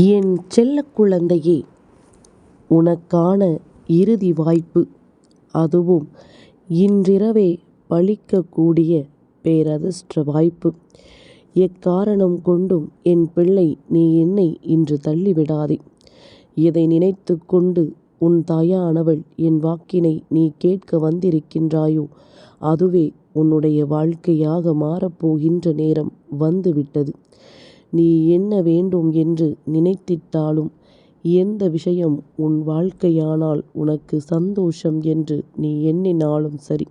என் செல்ல குழந்தையே உனக்கான இறுதி வாய்ப்பு அதுவும் இன்றிரவே பலிக்கக்கூடிய பேரதிர்ஷ்ட வாய்ப்பு. எக்காரணம் கொண்டும் என் பிள்ளை நீ என்னை இன்று தள்ளிவிடாதே. இதை நினைத்து கொண்டு உன் தாயானவள் என் வாக்கினை நீ கேட்க வந்திருக்கின்றாயோ அதுவே உன்னுடைய வாழ்க்கையாக மாறப்போகின்ற நேரம் வந்துவிட்டது. நீ என்ன வேண்டும் என்று நினைத்திட்டாலும் எந்த விஷயம் உன் வாழ்க்கையானால் உனக்கு சந்தோஷம் என்று நீ எண்ணினாலும் சரி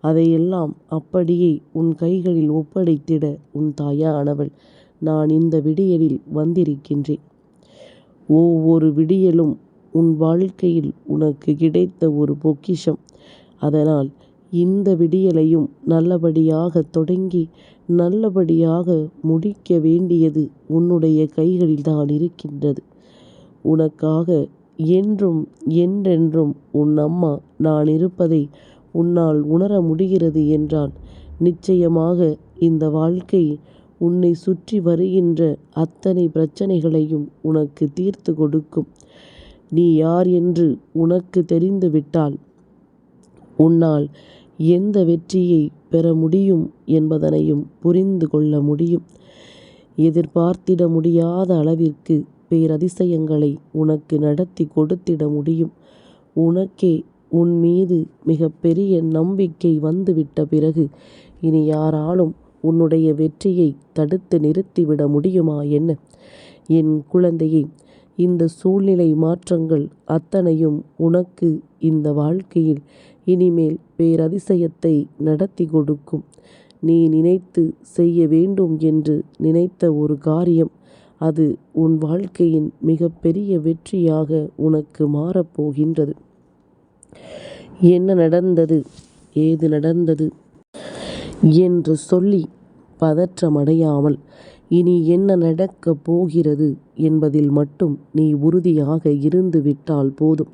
அதையெல்லாம் அப்படியே உன் கைகளில் ஒப்படைத்திட உன் தாயானவள் நான் இந்த விடியலில் வந்திருக்கின்றேன். ஒவ்வொரு விடியலும் உன் வாழ்க்கையில் உனக்கு கிடைத்த ஒரு பொக்கிஷம். அதனால் இந்த விடியலையும் நல்லபடியாக தொடங்கி நல்லபடியாக முடிக்க வேண்டியது உன்னுடைய கைகளில்தான் இருக்கின்றது. உனக்காக என்றும் என்றென்றும் உன் அம்மா நான் இருப்பதை உன்னால் உணர முடிகிறது என்றால் நிச்சயமாக இந்த வாழ்க்கை உன்னை சுற்றி வருகின்ற அத்தனை பிரச்சனைகளையும் உனக்கு தீர்த்து கொடுக்கும். நீ யார் என்று உனக்கு தெரிந்துவிட்டால் உன்னால் எந்த வெற்றியை பெற முடியும் என்பதனையும் புரிந்து கொள்ள முடியும். எதிர்பார்த்திட முடியாத அளவிற்கு பேரதிசயங்களை உனக்கு நடத்தி கொடுத்திட முடியும். உனக்கே உன் மீது மிகப்பெரிய நம்பிக்கை வந்துவிட்ட பிறகு இனி யாராலும் உன்னுடைய வெற்றியை தடுத்து நிறுத்திவிட முடியுமா என்ன? என் குழந்தையே இந்த சூழ்நிலை மாற்றங்கள் அத்தனையும் உனக்கு இந்த வாழ்க்கையில் இனிமேல் பேரதிசயத்தை நடத்தி கொடுக்கும். நீ நினைத்து செய்ய வேண்டும் என்று நினைத்த ஒரு காரியம் அது உன் வாழ்க்கையின் மிகப்பெரிய வெற்றியாக உனக்கு மாறப்போகின்றது. என்ன நடந்தது ஏது நடந்தது என்று சொல்லி பதற்றமடையாமல் இனி என்ன நடக்கப் போகிறது என்பதில் மட்டும் நீ உறுதியாக இருந்து விட்டால் போதும்.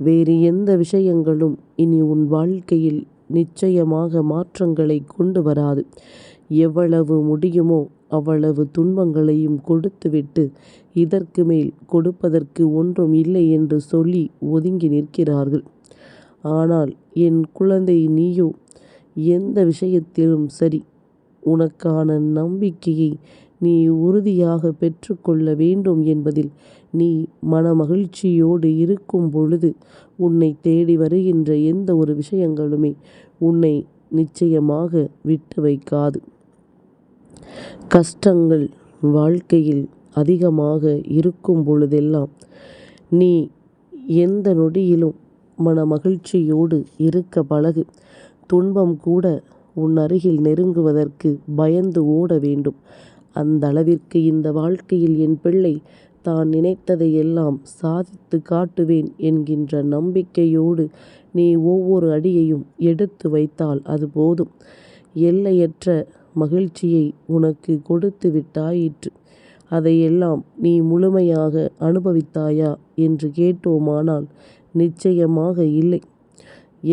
வேறு எந்த விஷயங்களும் இனி உன் வாழ்க்கையில் நிச்சயமாக மாற்றங்களை கொண்டு வராது. எவ்வளவு முடியுமோ அவ்வளவு துன்பங்களையும் கொடுத்துவிட்டு இதற்கு மேல் கொடுப்பதற்கு ஒன்றும் இல்லை என்று சொல்லி ஒதுங்கி நிற்கிறார்கள். ஆனால் என் குழந்தை நீயோ எந்த விஷயத்திலும் சரி உனக்கான நம்பிக்கையை நீ உறுதியாக பெற்றுக்கொள்ள வேண்டும் என்பதில் நீ மனமகிழ்ச்சியோடு இருக்கும் பொழுது உன்னை தேடி வருகின்ற எந்த ஒரு விஷயங்களுமே உன்னை நிச்சயமாக விட்டு வைக்காது. கஷ்டங்கள் வாழ்க்கையில் அதிகமாக இருக்கும் பொழுதெல்லாம் நீ எந்த நொடியிலும் மனமகிழ்ச்சியோடு இருக்க பழகு. துன்பம் கூட உன் அருகில் நெருங்குவதற்கு பயந்து ஓட வேண்டும். அந்த அளவிற்கு இந்த வாழ்க்கையில் என் பிள்ளை தான் நினைத்ததை எல்லாம் சாதித்து காட்டுவேன் என்கின்ற நம்பிக்கையோடு நீ ஒவ்வொரு அடியையும் எடுத்து வைத்தால் அது போதும். எல்லையற்ற மகிழ்ச்சியை உனக்கு கொடுத்து விட்டாயிற்று. அதையெல்லாம் நீ முழுமையாக அனுபவித்தாயா என்று கேட்டோமானால் நிச்சயமாக இல்லை.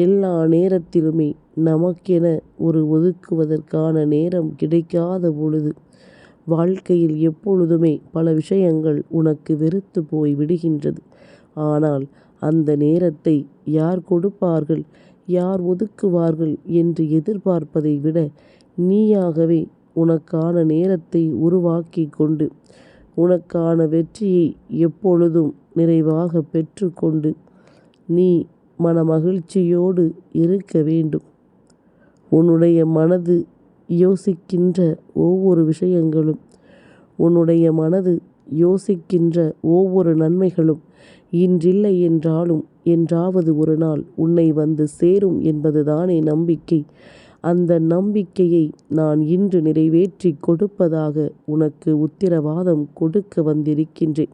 எல்லா நேரத்திலுமே நமக்கென ஒரு ஒதுக்குவதற்கான நேரம் கிடைக்காத பொழுது வாழ்க்கையில் எப்பொழுதுமே பல விஷயங்கள் உனக்கு வெறுத்து போய் விடுகின்றது. ஆனால் அந்த நேரத்தை யார் கொடுப்பார்கள் யார் ஒதுக்குவார்கள் என்று எதிர்பார்ப்பதை விட நீயாகவே உனக்கான நேரத்தை உருவாக்கி கொண்டு உனக்கான வெற்றியை எப்பொழுதும் நிறைவாக பெற்றுக்கொண்டு நீ மனமகிழ்ச்சியோடு இருக்க வேண்டும். உன்னுடைய மனது யோசிக்கின்ற ஒவ்வொரு விஷயங்களும் உன்னுடைய மனது யோசிக்கின்ற ஒவ்வொரு நன்மைகளும் இன்றில்லை என்றாலும் என்றாவது ஒரு நாள் உன்னை வந்து சேரும் என்பதுதானே நம்பிக்கை. அந்த நம்பிக்கையை நான் இன்று நிறைவேற்றிக் கொடுப்பதாக உனக்கு உத்திரவாதம் கொடுக்க வந்திருக்கின்றேன்.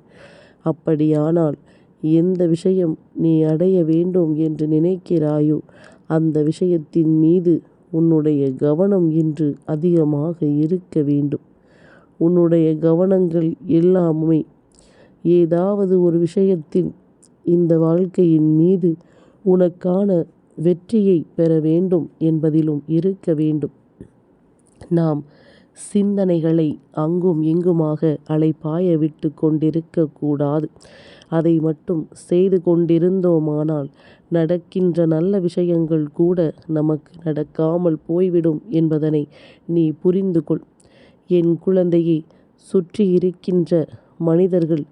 அப்படியானால் எந்த விஷயம் நீ அடைய வேண்டும் என்று நினைக்கிறாயோ அந்த விஷயத்தின் மீது உன்னுடைய கவனம் இன்று அதிகமாக இருக்க வேண்டும். உன்னுடைய கவனங்கள் எல்லாமுமே ஏதாவது ஒரு விஷயத்தில் இந்த வாழ்க்கையின் மீது உனக்கான வெற்றியை பெற வேண்டும் என்பதிலும் இருக்க வேண்டும். நாம் சிந்தனைகளை அங்கும் இங்குமாக அலைப்பாய விட்டு கொண்டிருக்க கூடாது அதை மட்டும் செய்து கொண்டிருந்தோமானால் நடக்கின்ற நல்ல விஷயங்கள் கூட நமக்கு நடக்காமல் போய்விடும் என்பதனை நீ புரிந்து கொள். என் குழந்தையை சுற்றி இருக்கின்ற மனிதர்கள்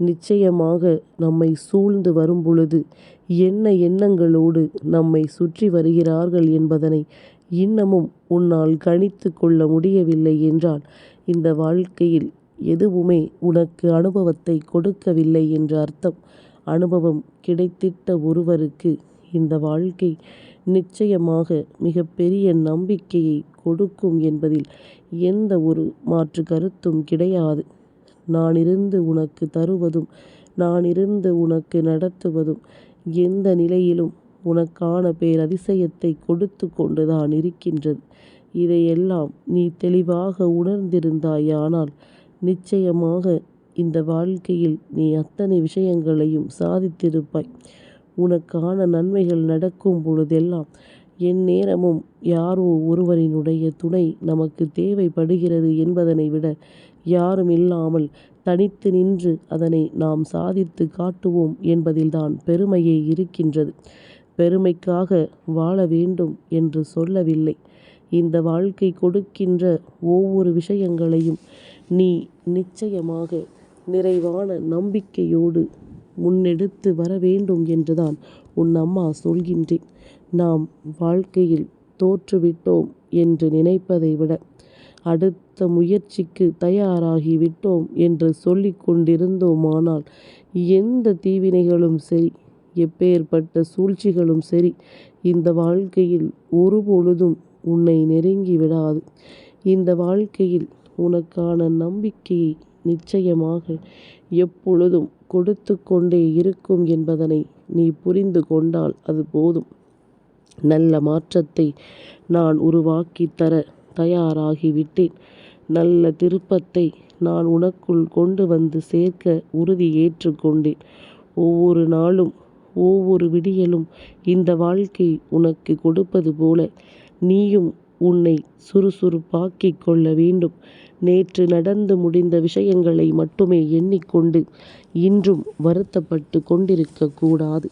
நிச்சயமாக நம்மை சூழ்ந்து வரும்பொழுது என்ன எண்ணங்களோடு நம்மை சுற்றி வருகிறார்கள் என்பதனை இன்னமும் உன்னால் கணித்து கொள்ள முடியவில்லை என்றால் இந்த வாழ்க்கையில் எதுவுமே உனக்கு அனுபவத்தை கொடுக்கவில்லை என்ற அர்த்தம். அனுபவம் கிடைத்திட்ட ஒருவருக்கு இந்த வாழ்க்கை நிச்சயமாக மிகப்பெரிய நம்பிக்கையை கொடுக்கும் என்பதில் எந்த ஒரு மாற்று கருத்தும் கிடையாது. நான் இருந்து உனக்கு தருவதும் நான் இருந்து உனக்கு நடத்துவதும் எந்த நிலையிலும் உனக்கான பேரதிசயத்தை கொடுத்து கொண்டுதான் இருக்கின்றது. இதையெல்லாம் நீ தெளிவாக உணர்ந்திருந்தாயானால் நிச்சயமாக இந்த வாழ்க்கையில் நீ அத்தனை விஷயங்களையும் சாதித்திருப்பாய். உனக்கான நன்மைகள் நடக்கும் பொழுதெல்லாம் என் நேரமும் யாரோ ஒருவரினுடைய துணை நமக்கு தேவைப்படுகிறது என்பதனை விட யாரும் இல்லாமல் தனித்து நின்று அதனை நாம் சாதித்து காட்டுவோம் என்பதில்தான் பெருமையே இருக்கின்றது. பெருமைக்காக வாழ வேண்டும் என்று சொல்லவில்லை. இந்த வாழ்க்கை கொடுக்கின்ற ஒவ்வொரு விஷயங்களையும் நீ நிச்சயமாக நிறைவான நம்பிக்கையோடு முன்னெடுத்து வர வேண்டும் என்றுதான் உன் அம்மா சொல்கின்றேன். நாம் வாழ்க்கையில் தோற்றுவிட்டோம் என்று நினைப்பதை விட அடுத்த முயற்சிக்கு தயாராகி விட்டோம் என்று சொல்லிக் கொண்டிருந்தோமானால் எந்த தீவினைகளும் சரி எப்பேற்பட்ட சூழ்ச்சிகளும் சரி இந்த வாழ்க்கையில் ஒருபொழுதும் உன்னை நெருங்கி விடாது. இந்த வாழ்க்கையில் உனக்கான நம்பிக்கையை நிச்சயமாக எப்பொழுதும் கொடுத்து கொண்டே இருக்கும் என்பதனை நீ புரிந்து கொண்டால் அது போதும். நல்ல மாற்றத்தை நான் உருவாக்கி தர தயாராகிவிட்டேன். நல்ல திருப்பத்தை நான் உனக்குள் கொண்டு வந்து சேர்க்க உறுதி ஏற்றுக்கொண்டேன் ஒவ்வொரு நாளும் ஒவ்வொரு விடியலும் இந்த வாழ்க்கை உனக்கு கொடுப்பது போல நீயும் உன்னை சுறுசுறுப்பாக்கிக் கொள்ள வேண்டும். நேற்று நடந்து முடிந்த விஷயங்களை மட்டுமே எண்ணிக்கொண்டு இன்றும் வருத்தப்பட்டு கொண்டிருக்கக்கூடாது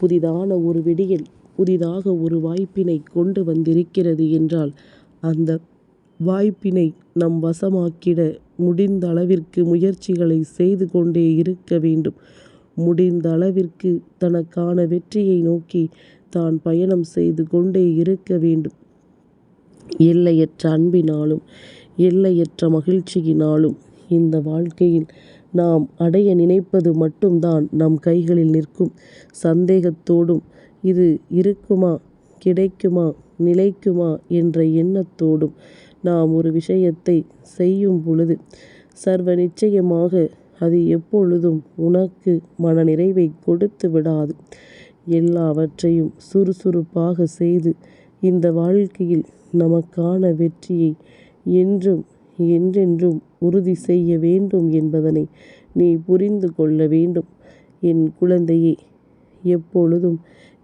புதிதான ஒரு விடியல் புதிதாக ஒரு வாய்ப்பினை கொண்டு வந்திருக்கிறது என்றால் அந்த வாய்ப்பினை நம் வசமாக்கிட முடிந்த அளவிற்கு முயற்சிகளை செய்து கொண்டே இருக்க வேண்டும். முடிந்த அளவிற்கு தனக்கான வெற்றியை நோக்கி தான் பயணம் செய்து கொண்டே இருக்க வேண்டும். எல்லையற்ற அன்பினாலும் எல்லையற்ற மகிழ்ச்சியினாலும் இந்த வாழ்க்கையில் நாம் அடைய நினைப்பது மட்டும்தான் நம் கைகளில் நிற்கும். சந்தேகத்தோடும் இது இருக்குமா கிடைக்குமா நிலைக்குமா என்ற எண்ணத்தோடும் நாம் ஒரு விஷயத்தை செய்யும் பொழுது சர்வ நிச்சயமாக அது எப்பொழுதும் உனக்கு மனநிறைவை கொடுத்து விடாது. எல்லாவற்றையும் சுறுசுறுப்பாக செய்து இந்த வாழ்க்கையில் நமக்கான வெற்றியை என்றும் என்றென்றும் உறுதி செய்ய வேண்டும் என்பதனை நீ புரிந்து கொள்ள வேண்டும். என் குழந்தையே எப்பொழுதும்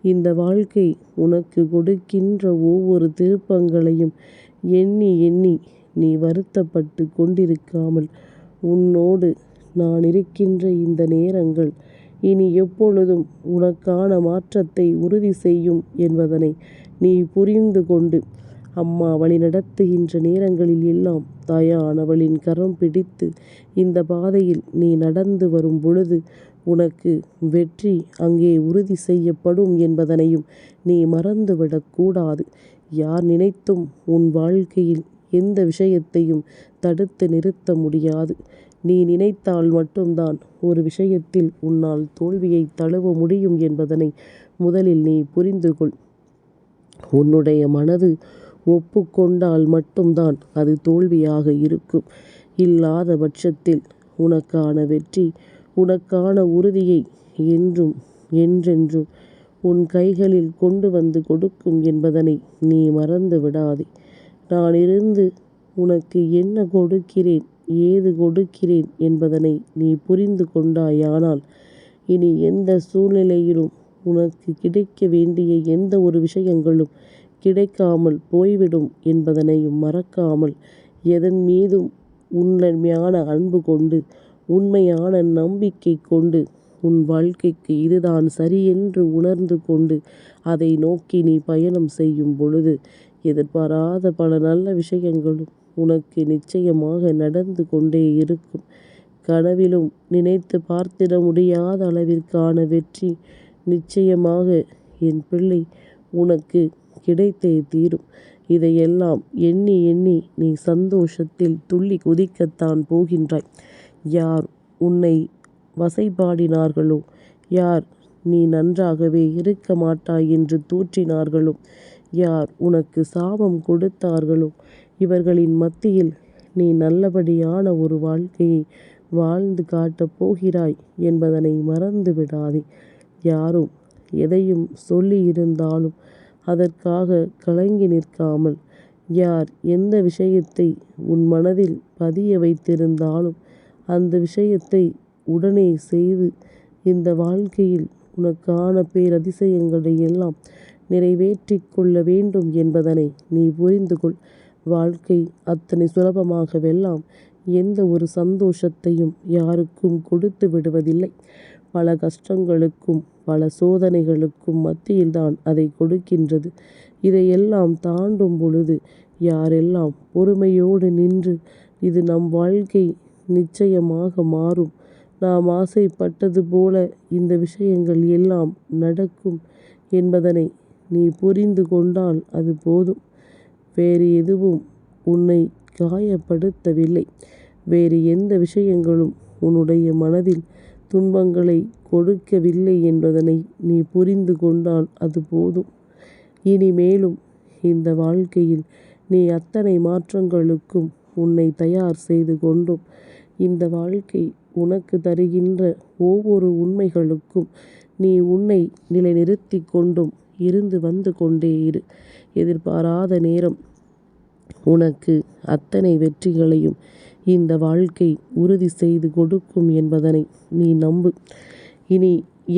இந்த வாழ்க்கை உனக்கு கொடுக்கின்ற ஒவ்வொரு திருப்பங்களையும் எண்ணி எண்ணி நீ வருத்தப்பட்டு கொண்டிருக்காமல் உன்னோடு நான் இருக்கின்ற இந்த நேரங்கள் இனி எப்பொழுதும் உனக்கான மாற்றத்தை உறுதி செய்யும் என்பதனை நீ புரிந்து கொண்டு அம்மா வழி நடத்துகின்ற நேரங்களில் எல்லாம் தாயானவளின் கரம் பிடித்து இந்த பாதையில் நீ நடந்து வரும் பொழுது உனக்கு வெற்றி அங்கே உறுதி செய்யப்படும் என்பதனையும் நீ மறந்துவிடக்கூடாது யார் நினைத்தும் உன் வாழ்க்கையில் எந்த விஷயத்தையும் தடுத்து நிறுத்த முடியாது. நீ நினைத்தால் மட்டும்தான் ஒரு விஷயத்தில் உன்னால் தோல்வியை தழுவ முடியும் என்பதனை முதலில் நீ புரிந்து கொள் உன்னுடைய மனது ஒப்புக்கொண்டால் மட்டும்தான் அது தோல்வியாக இருக்கும். இல்லாத பட்சத்தில் உனக்கான வெற்றி உனக்கான உறுதியை என்றும் என்றென்றும் உன் கைகளில் கொண்டு வந்து கொடுக்கும் என்பதனை நீ மறந்து விடாதே. நான் இருந்து உனக்கு என்ன கொடுக்கிறேன் ஏது கொடுக்கிறேன் என்பதனை நீ புரிந்து கொண்டாயானால் இனி எந்த சூழ்நிலையிலும் உனக்கு கிடைக்க வேண்டிய எந்த ஒரு விஷயங்களும் கிடைக்காமல் போய்விடும் என்பதனையும் மறக்காமல் எதன் மீதும் உண்மையான அன்பு கொண்டு உண்மையான நம்பிக்கை கொண்டு உன் வாழ்க்கைக்கு இதுதான் சரியென்று உணர்ந்து கொண்டு அதை நோக்கி நீ பயணம் செய்யும் பொழுது எதிர்பாராத பல நல்ல விஷயங்களும் உனக்கு நிச்சயமாக நடந்து கொண்டே இருக்கும். கனவிலும் நினைத்து பார்த்திட முடியாத அளவிற்கான வெற்றி நிச்சயமாக என் பிள்ளை உனக்கு கிடைத்தே தீரும். இதையெல்லாம் எண்ணி எண்ணி நீ சந்தோஷத்தில் துள்ளி குதிக்கத்தான் போகின்றாய். யார் உன்னை வசைபாடினார்களோ? யார் நீ நன்றாகவே இருக்க மாட்டாய் என்று தூற்றினார்களோ? யார் உனக்கு சாபம் கொடுத்தார்களோ? இவர்களின் மத்தியில் நீ நல்லபடியான ஒரு வாழ்க்கையை வாழ்ந்து காட்டப் போகிறாய் என்பதனை மறந்து விடாதே யாரும் எதையும் சொல்லி இருந்தாலும் அதற்காக கலங்கி நிற்காமல் யார் எந்த விஷயத்தை உன் மனதில் பதிய வைத்திருந்தாலும் அந்த விஷயத்தை உடனே செய்து இந்த வாழ்க்கையில் உனக்கான பேரதிசயங்களை எல்லாம் நிறைவேற்றி கொள்ள வேண்டும் என்பதனை நீ புரிந்து கொள். வாழ்க்கை அத்தனை சுலபமாகவெல்லாம் எந்த ஒரு சந்தோஷத்தையும் யாருக்கும் கொடுத்து விடுவதில்லை. பல கஷ்டங்களுக்கும் பல சோதனைகளுக்கும் மத்தியில்தான் அதை கொடுக்கின்றது. இதையெல்லாம் தாண்டும் பொழுது யாரெல்லாம் பொறுமையோடு நின்று இது நம் வாழ்க்கை நிச்சயமாக மாறும். நாம் ஆசைப்பட்டது போல இந்த விஷயங்கள் எல்லாம் நடக்கும் என்பதனை நீ புரிந்து கொண்டால் அது போதும். வேறு எதுவும் உன்னை காயப்படுத்தவில்லை. வேறு எந்த விஷயங்களும் உன்னுடைய மனதில் துன்பங்களை கொடுக்கவில்லை என்பதனை நீ புரிந்து கொண்டால் அது போதும். இனிமேலும் இந்த வாழ்க்கையில் நீ அத்தனை மாற்றங்களுக்கும் உன்னை தயார் செய்து கொண்டும் இந்த வாழ்க்கை உனக்கு தருகின்ற ஒவ்வொரு உண்மைகளுக்கும் நீ உன்னை நிலைநிறுத்தி கொண்டும் இருந்து வந்து கொண்டே இரு. எதிர்பாராத நேரம் உனக்கு அத்தனை வெற்றிகளையும் இந்த வாழ்க்கை உறுதி செய்து கொடுக்கும் என்பதனை நீ நம்பு. இனி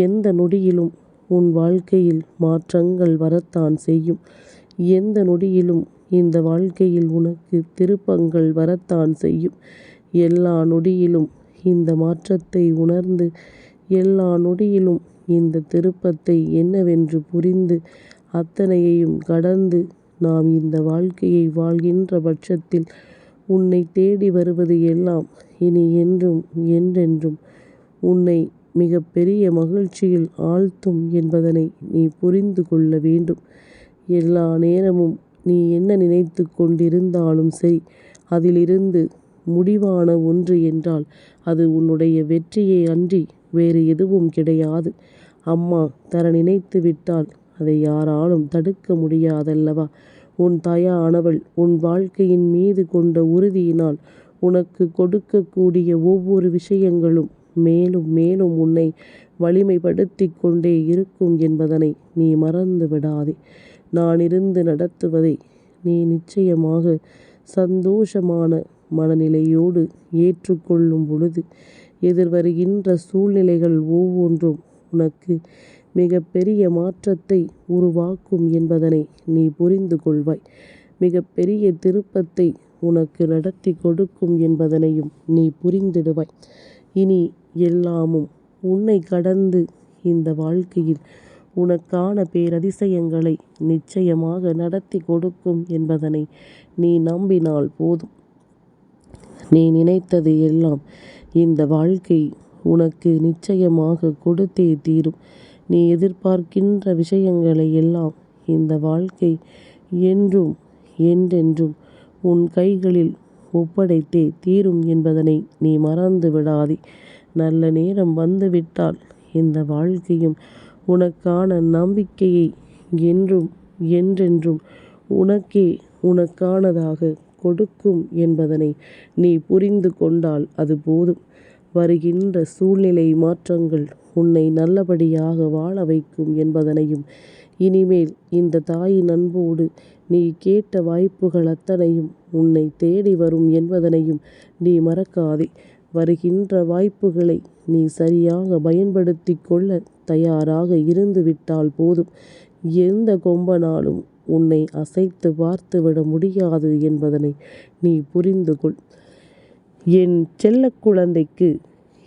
எந்த நொடியிலும் உன் வாழ்க்கையில் மாற்றங்கள் வரத்தான் செய்யும். எந்த நொடியிலும் இந்த வாழ்க்கையில் உனக்கு திருப்பங்கள் வரத்தான் செய்யும். எல்லா நொடியிலும் இந்த மாற்றத்தை உணர்ந்து எல்லா நொடியிலும் இந்த திருப்பத்தை என்னவென்று புரிந்து அத்தனையையும் கடந்து நாம் இந்த வாழ்க்கையை வாழ்கின்ற பட்சத்தில் உன்னை தேடி வருவது எல்லாம் இனி என்றும் என்றென்றும். உன்னை மிக பெரிய மகிழ்ச்சியில் ஆழ்த்தும் என்பதனை நீ புரிந்து கொள்ள வேண்டும். எல்லா நேரமும் நீ என்ன நினைத்து கொண்டிருந்தாலும் சரி அதிலிருந்து முடிவான ஒன்று என்றால் அது உன்னுடைய வெற்றியே அன்றி வேறு எதுவும் கிடையாது. அம்மா தர நினைத்து விட்டால் அதை யாராலும் தடுக்க முடியாதல்லவா? உன் தாயானவள் உன் வாழ்க்கையின் மீது கொண்ட உறுதியினால் உனக்கு கொடுக்கக்கூடிய ஒவ்வொரு விஷயங்களும் மேலும் மேலும் உன்னை வலிமைப்படுத்தி கொண்டே இருக்கும் என்பதனை நீ மறந்து விடாதே. நான் இருந்து நடத்துவதை நீ நிச்சயமாக சந்தோஷமான மனநிலையோடு ஏற்றுக்கொள்ளும் பொழுது எதிர்வருகின்ற சூழ்நிலைகள் ஒவ்வொன்றும் உனக்கு மிக பெரிய மாற்றத்தை உருவாக்கும் என்பதனை நீ புரிந்து கொள்வாய். மிக பெரிய திருப்பத்தை உனக்கு நடத்தி கொடுக்கும் என்பதனையும் நீ புரிந்திடுவாய். இனி எல்லாமும் உன்னை கடந்து இந்த வாழ்க்கையில் உனக்கான பேரதிசயங்களை நிச்சயமாக நடத்தி கொடுக்கும் என்பதனை நீ நம்பினால் போதும். நீ நினைத்தது எல்லாம் இந்த வாழ்க்கை உனக்கு நிச்சயமாக கொடுத்தே தீரும். நீ எதிர்பார்க்கின்ற விஷயங்களை எல்லாம் இந்த வாழ்க்கை என்றும் என்றென்றும் உன் கைகளில் ஒப்படைத்தே தீரும் என்பதனை நீ மறந்து விடாதே. நல்ல நேரம் வந்துவிட்டால் இந்த வாழ்க்கையும் உனக்கான நம்பிக்கையை என்றும் என்றென்றும் உனக்கே உனக்கானதாக கொடுக்கும் என்பதனை நீ புரிந்து கொண்டால் அது போதும். வருகின்ற சூழ்நிலை மாற்றங்கள் உன்னை நல்லபடியாக வாழ வைக்கும் என்பதனையும் இனிமேல் இந்த தாயின் அன்போடு நீ கேட்ட வாய்ப்புகள் அத்தனையும் உன்னை தேடி வரும் என்பதனையும் நீ மறக்காதே. வருகின்ற வாய்ப்புகளை நீ சரியாக பயன்படுத்தி கொள்ள தயாராக இருந்து விட்டால் போதும். எந்த கொம்பனாலும் உன்னை அசைத்து பார்த்துவிட முடியாது என்பதனை நீ புரிந்து கொள். என் செல்லக் குழந்தைக்கு